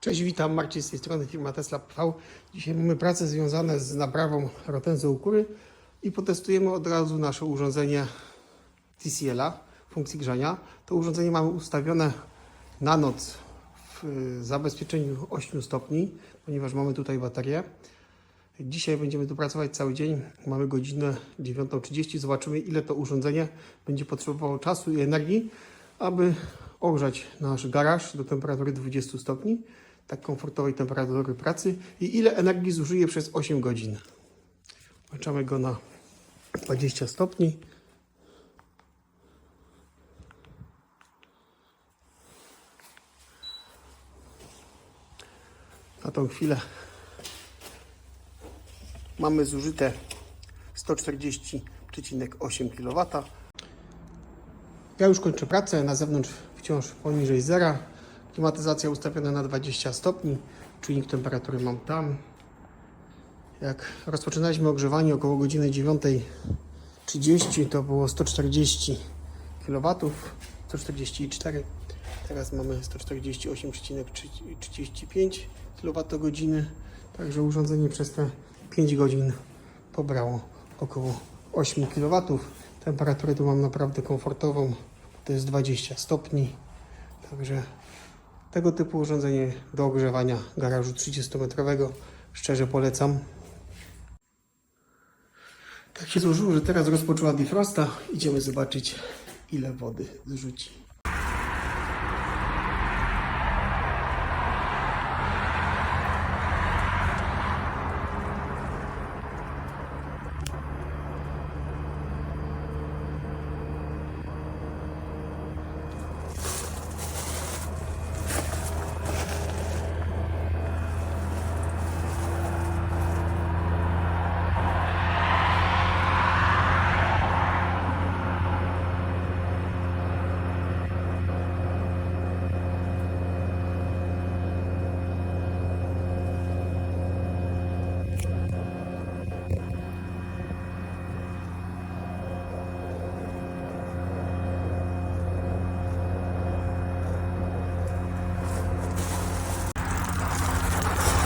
Cześć, witam. Marcin z tej strony firma Tesla PV. Dzisiaj mamy prace związane z naprawą rotenzy u kury i potestujemy od razu nasze urządzenie TCL-a funkcji grzania. To urządzenie mamy ustawione na noc w zabezpieczeniu 8 stopni, ponieważ mamy tutaj baterię. Dzisiaj będziemy tu pracować cały dzień. Mamy godzinę 9.30. Zobaczymy, ile to urządzenie będzie potrzebowało czasu i energii, aby ogrzać nasz garaż do temperatury 20 stopni, tak komfortowej temperatury pracy i ile energii zużyje przez 8 godzin. Włączamy go na 20 stopni. Na tą chwilę mamy zużyte 140,8 kW. Ja już kończę pracę, na zewnątrz wciąż poniżej zera. Klimatyzacja ustawiona na 20 stopni, czujnik temperatury mam tam. Jak rozpoczynaliśmy ogrzewanie około godziny 9.30 to było 140 kW, 144. Teraz mamy 148,35 kWh. Także urządzenie przez te 5 godzin pobrało około 8 kW. Temperaturę tu mam naprawdę komfortową, to jest 20 stopni. Także tego typu urządzenie do ogrzewania garażu 30-metrowego szczerze polecam. Tak się złożyło, że teraz rozpoczęła defrosta. Idziemy zobaczyć, ile wody zrzuci.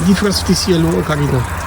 diferença artificial, Karina.